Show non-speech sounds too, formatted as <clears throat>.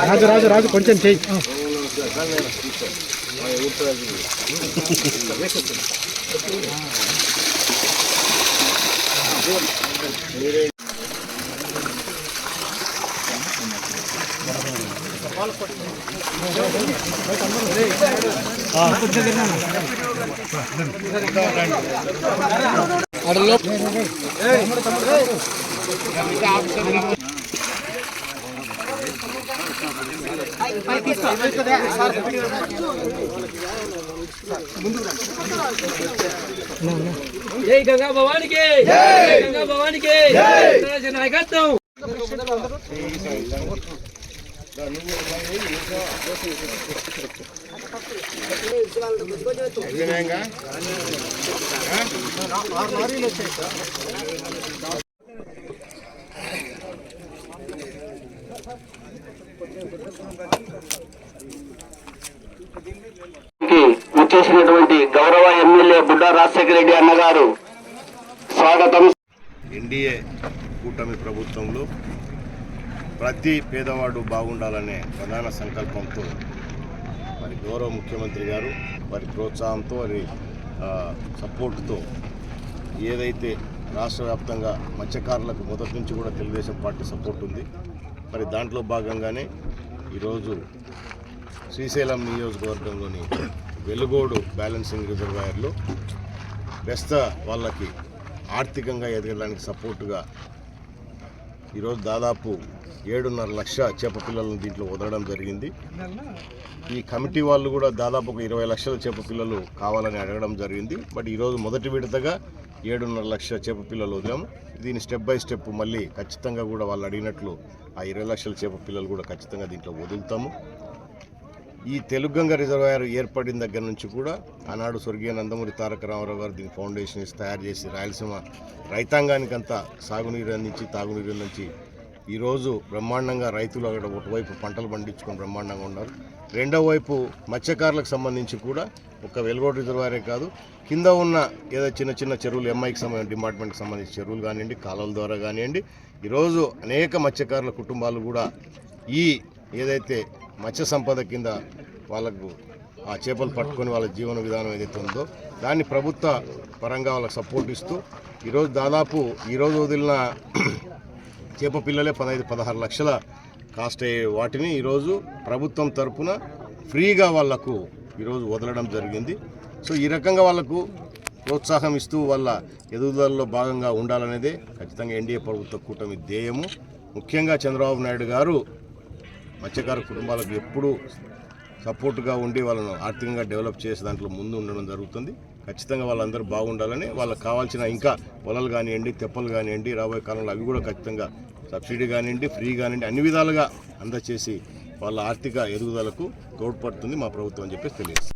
రాజు రాజు రాజు కొంచెం చెయ్యి జై గంగా భవానికి జై గంగా భవానికి నాయకత్వం వచ్చేసినటువంటి గౌరవ ఎమ్మెల్యే బుడ్డా రాజశేఖర రెడ్డి అన్నగారు స్వాగతం. ఎన్డీఏ కూటమి ప్రభుత్వంలో ప్రతి పేదవాడు బాగుండాలనే ప్రధాన సంకల్పంతో మరి గౌరవ ముఖ్యమంత్రి గారు వారి ప్రోత్సాహంతో వారి సపోర్టుతో ఏదైతే రాష్ట్ర వ్యాప్తంగా మత్స్యకారులకు మొదటి నుంచి కూడా తెలుగుదేశం పార్టీ సపోర్ట్ ఉంది. మరి దాంట్లో భాగంగానే ఈరోజు శ్రీశైలం నియోజకవర్గంలోని వెలుగోడు బ్యాలెన్సింగ్ రిజర్వాయర్లో బెస్త వాళ్ళకి ఆర్థికంగా ఎదగడానికి సపోర్టుగా ఈరోజు దాదాపు ఏడున్నర లక్ష చేప పిల్లలను దీంట్లో వదలడం జరిగింది. ఈ కమిటీ వాళ్ళు కూడా దాదాపు ఒక ఇరవై లక్షల చేప పిల్లలు కావాలని అడగడం జరిగింది. బట్ ఈరోజు మొదటి విడతగా ఏడున్నర లక్ష చేప పిల్లలు వదిలాము దీన్ని స్టెప్ బై స్టెప్ మళ్ళీ ఖచ్చితంగా కూడా వాళ్ళు అడిగినట్లు ఆ ఇరవై లక్షల చేప పిల్లలు కూడా ఖచ్చితంగా దీంట్లో వదులుతాము. ఈ తెలుగంగ రిజర్వాయర్ ఏర్పడిన దగ్గర నుంచి కూడా ఆనాడు స్వర్గీయ నందమూరి తారక రామారావు గారు దీని ఫౌండేషన్ వేసి తయారు చేసి రాయలసీమ రైతాంగానికంతా సాగునీరు అందించి తాగునీరు అందించి ఈరోజు బ్రహ్మాండంగా రైతులు అక్కడ ఒకవైపు పంటలు పండించుకొని బ్రహ్మాండంగా ఉన్నారు. రెండవ వైపు మత్స్యకారులకు సంబంధించి కూడా ఒక వెలుగోడు రిజర్వాయరే కాదు కింద ఉన్న ఏదో చిన్న చిన్న చెరువులు ఎంఐకి సంబంధించిన డిపార్ట్మెంట్కి సంబంధించి చెరువులు కానివ్వండి కాలువల ద్వారా కానివ్వండి ఈరోజు అనేక మత్స్యకారుల కుటుంబాలు కూడా ఈ ఏదైతే మత్స్య సంపద కింద వాళ్ళకు ఆ చేపలు పట్టుకొని వాళ్ళ జీవన విధానం ఏదైతే ఉందో దాన్ని ప్రభుత్వ పరంగా వాళ్ళకి సపోర్ట్ ఇస్తూ ఈరోజు దాదాపు ఈరోజు వదిలిన <clears throat> చేప పిల్లలే పదహైదు పదహారు లక్షల కాస్ట్ అయ్యే వాటిని ఈరోజు ప్రభుత్వం తరపున ఫ్రీగా వాళ్ళకు ఈరోజు వదలడం జరిగింది. సో ఈ రకంగా వాళ్ళకు ప్రోత్సాహం ఇస్తూ వాళ్ళ ఎదుగుదలలో భాగంగా ఉండాలనేదే ఖచ్చితంగా ఎన్డీఏ ప్రభుత్వ కూటమి ధ్యేయము. ముఖ్యంగా చంద్రబాబు నాయుడు గారు మత్స్యకార కుటుంబాలకు ఎప్పుడూ సపోర్ట్గా ఉండి వాళ్ళను ఆర్థికంగా డెవలప్ చేసే దాంట్లో ముందు ఉండడం జరుగుతుంది. ఖచ్చితంగా వాళ్ళందరూ బాగుండాలని వాళ్ళకి కావాల్సిన ఇంకా పొలాలు కానివ్వండి తెప్పలు కానివ్వండి రాబోయే కాలంలో అవి కూడా ఖచ్చితంగా సబ్సిడీ కానివ్వండి ఫ్రీ కానివ్వండి అన్ని విధాలుగా అందచేసి వాళ్ళ ఆర్థిక ఎదుగుదలకు తోడ్పడుతుంది మా ప్రభుత్వం అని చెప్పేసి తెలియజేస్తుంది